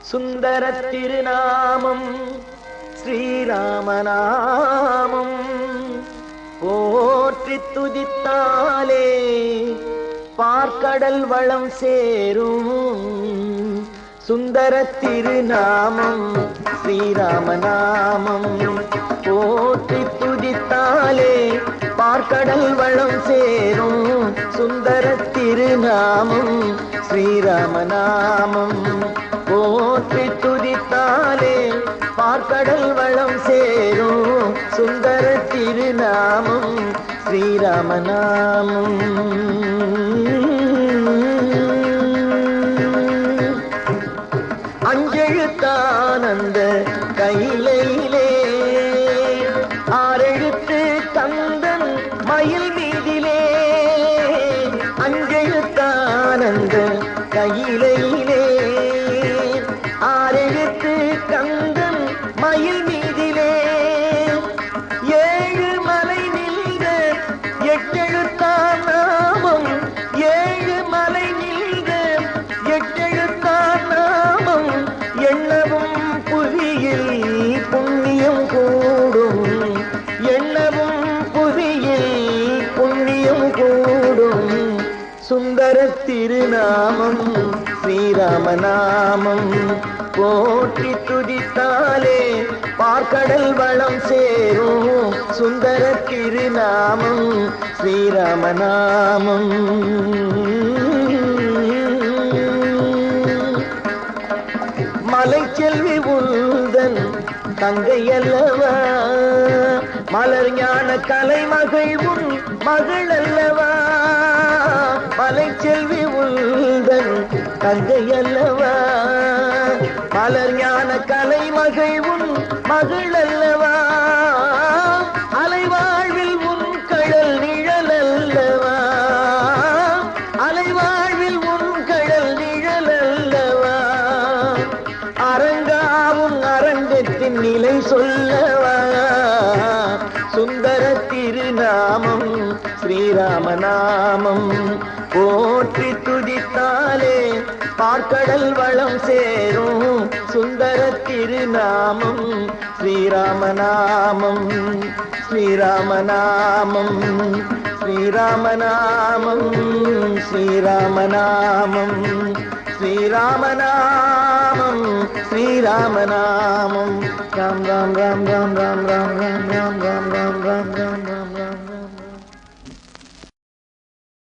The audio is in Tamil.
சுந்தர திருநாமம் ஸ்ரீராமநாமம். போற்றி துதித்தாலே பார்க்கடல் வளம் சேரும். சுந்தர திருநாமம் ஸ்ரீராமநாமம். போ கடல் வளம் சேரும். சுந்தர திருநாமம் ஸ்ரீராமநாமம். போற்றி துதித்தாலே பார்க்கடல் வளம் சேரும். சுந்தர திருநாமம் ஸ்ரீராமநாமம். அஞ்செழுத்தானந்த கையிலே கையிலையிலே சுந்தர திருநாமம் ஸ்ரீராமநாமம். போற்றி துதித்தாலே பார்க்கடல் வளம் சேரும். சுந்தர திருநாமம் ஸ்ரீராமநாமம். மலை செல்வி உந்தன் தங்கை அல்லவா? மலர் ஞான கலைமகள் உன் மகள் அல்லவா? மலை செல்வி உந்தன் தங்கை அல்லவா? மலர் ஞான கலை கலைமகள் உன் மகள் அல்லவா? அலைவாழ்வில் உன் கடல் நிழல் அல்லவா? அலைவாழ்வில் உன் கடல் நிழல் அல்லவா? அரங்காவும் அரங்கத்தின் நிலை சொல்லவா? சுந்தர திருநாமம் ஸ்ரீராமநாமம் போற்றி துதித்தாலே பார்க்கடல் வளம் சேரும். சுந்தர திருநாமம் ஸ்ரீராமநாமம் ஸ்ரீராமநாமம் ஸ்ரீராமநாமம் ஸ்ரீராமநாமம் ஸ்ரீராமநாமம் ஸ்ரீராமநாமம் ராம் ராம் ராம் ராம் ராம் ராம் ராம் ராம் ராம் ராம் ராம் ராம் ராம்.